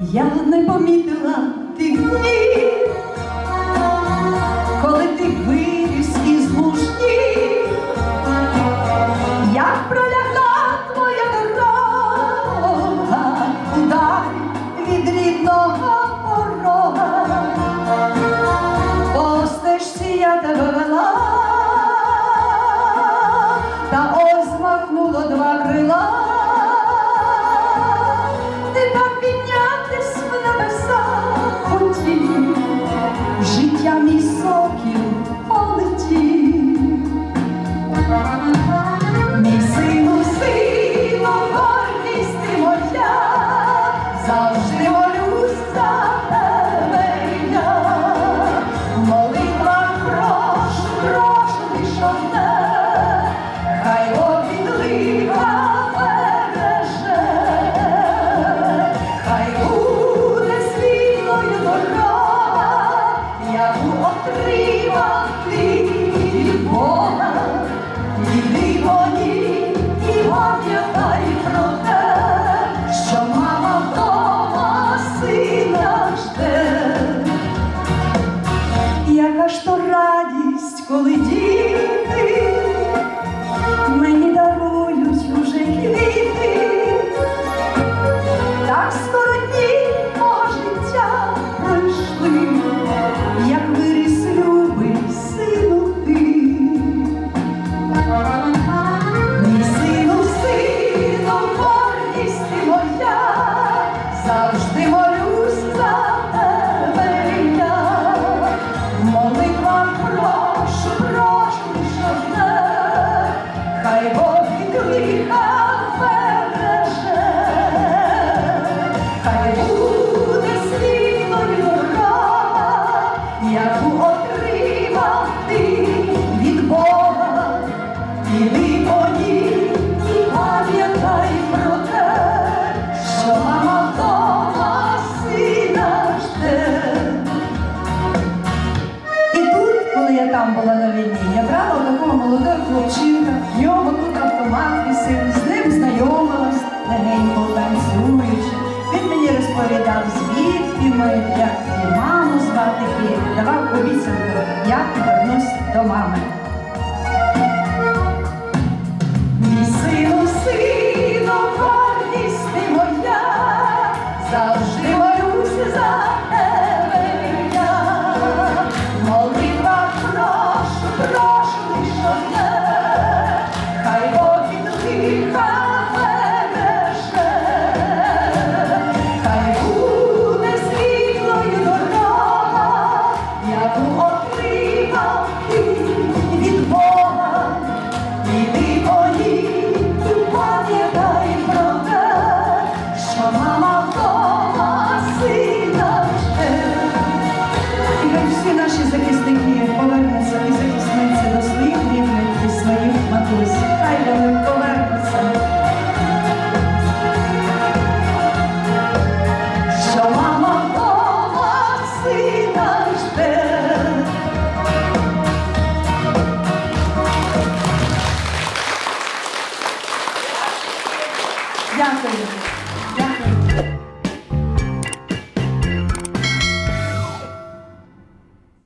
Я не помітила. 혼자 буде світлою рада, яку отримав від Бога, іди по ній і пам'ятай про те, що мама вдома сина жде. І тут, коли я там була на війні, я брала такого молодого хлопчика. обіцянку, я повернусь до мами. 这样可以吗？